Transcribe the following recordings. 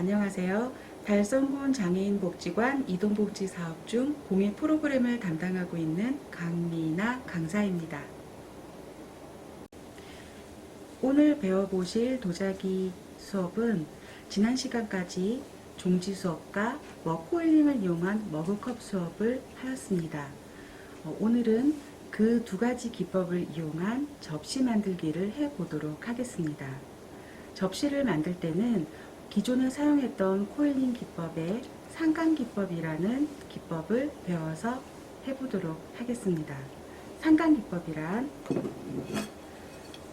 안녕하세요. 달성군 장애인 복지관 이동복지 사업 중 공익 프로그램을 담당하고 있는 강미나 강사입니다. 오늘 배워보실 도자기 수업은 지난 시간까지 종지 수업과 워크홀링을 이용한 머그컵 수업을 하였습니다. 어, 오늘은 그 두 가지 기법을 이용한 접시 만들기를 해보도록 하겠습니다. 접시를 만들 때는 기존에 사용했던 코일링 기법의 상간 기법이라는 기법을 배워서 해보도록 하겠습니다. 상간 기법이란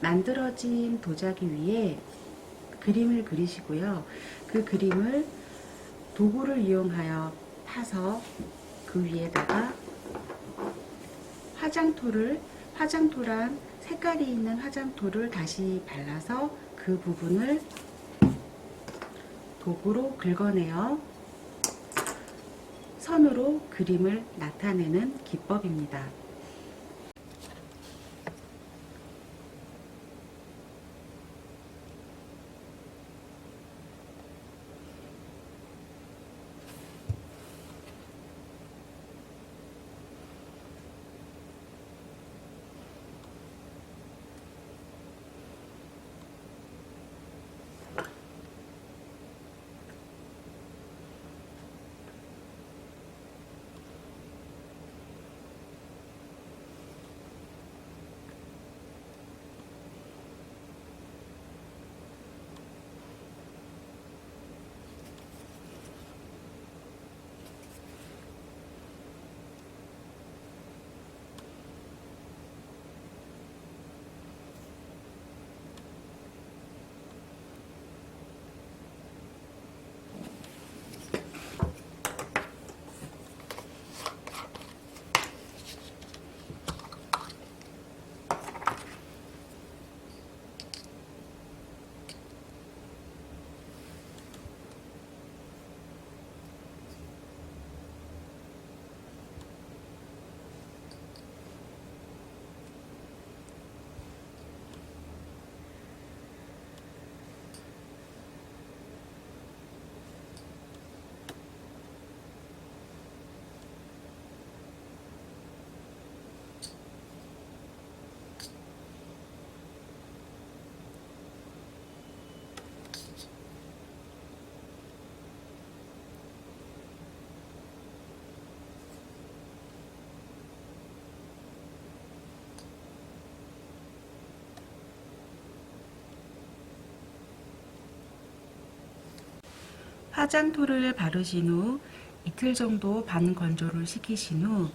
만들어진 도자기 위에 그림을 그리시고요. 그 그림을 도구를 이용하여 파서 그 위에다가 화장토를 화장토란 색깔이 있는 화장토를 다시 발라서 그 부분을 도구로 긁어내어 선으로 그림을 나타내는 기법입니다. 화장토를 바르신 후 이틀 정도 반 건조를 시키신 후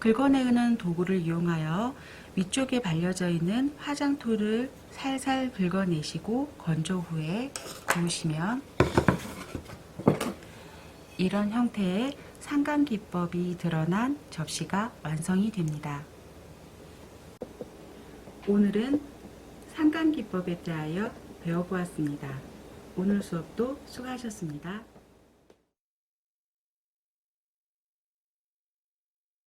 긁어내는 도구를 이용하여 위쪽에 발려져 있는 화장토를 살살 긁어내시고 건조 후에 구우시면 이런 형태의 상감 기법이 드러난 접시가 완성이 됩니다. 오늘은 상감 기법에 대하여 배워보았습니다. 오늘 수업도 수고하셨습니다.